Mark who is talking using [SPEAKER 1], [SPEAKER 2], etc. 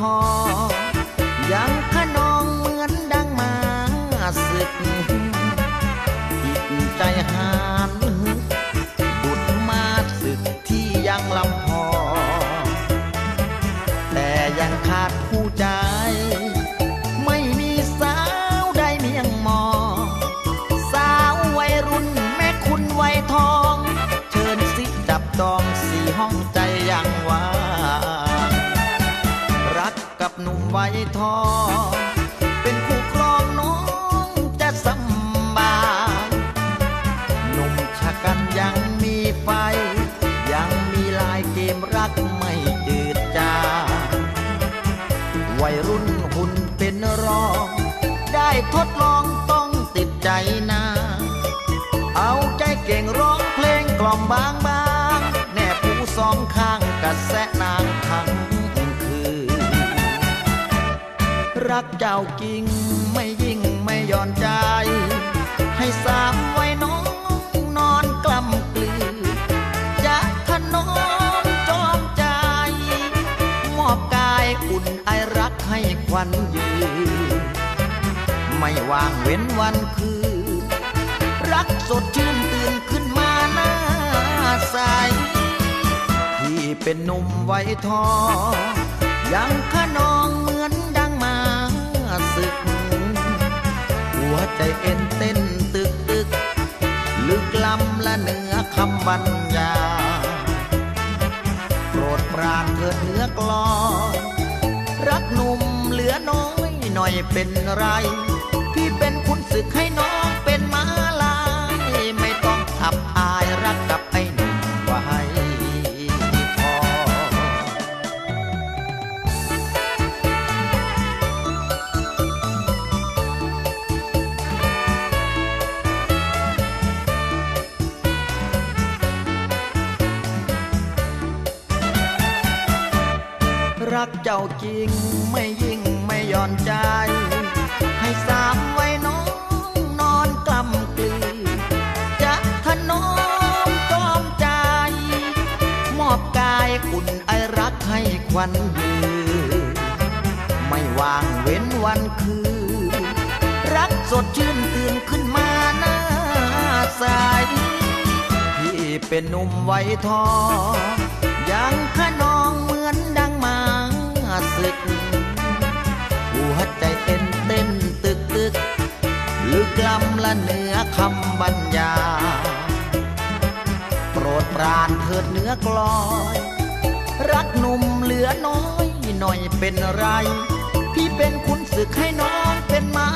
[SPEAKER 1] ทองยังขนองเหมือนดังมาศึกจิตใจหานดุดมาศึกที่ยังลำพอ แต่ยังขาดผู้ใจ ไม่มีสาวใดเมียงมองสาววัยรุ่นแม่คุณวัยทอง เชิญสิจับจองสี่ห้องใจ หนุ่มวัยทองเป็นคู่ครองน้องจะสำบายหนุ่มชะกันยังมีไฟ ยังมีลายเกมรักไม่จืดจางวัยรุ่นหุ่นเป็นรอง ได้ทดลองต้องติดใจนา เอาใจเก่งร้องเพลงกล่อมบางบาง รักเจ้าจริง ไม่ยิ่งไม่ย่อนใจ ให้สามไว้น้องนอนกล้ำกลืนจะขนอมจอมใจ มอบกายอุ่นไอรักให้ควันยืน ไม่วางเว้นวันคืน รักสดชื่นตื่นขึ้นมาหน้าใสที่เป็นหนุ่มไว้ทองยังขนองเหมือน ใจเอ็นเต้นตึกตึก ลึกล้ำละเหนือคำบรรยาโปรดปรานเถิดเนื้อกลอนรักหนุ่มเหลือน้อยหน่อยเป็นไร รักเจ้าจริง ไม่ยิ่งไม่ย่อนใจ ให้สามไว้น้องนอนกล้ำกลืนจะถนอมจอมใจ มอบกายอุ่นไอรักให้ควันยืนไม่วางเว้นวันคืน รักสดชื่นตื่นขึ้นมาหน้าใสพี่เป็นหนุ่มไว้ทอง ลึกล้ำและเหนือคำบรรยา โปรดปรานเถิดเนื้อกลอย รักหนุ่มเหลือน้อยหน่อยเป็นไร พี่เป็นคุณศึกให้น้องเป็นมา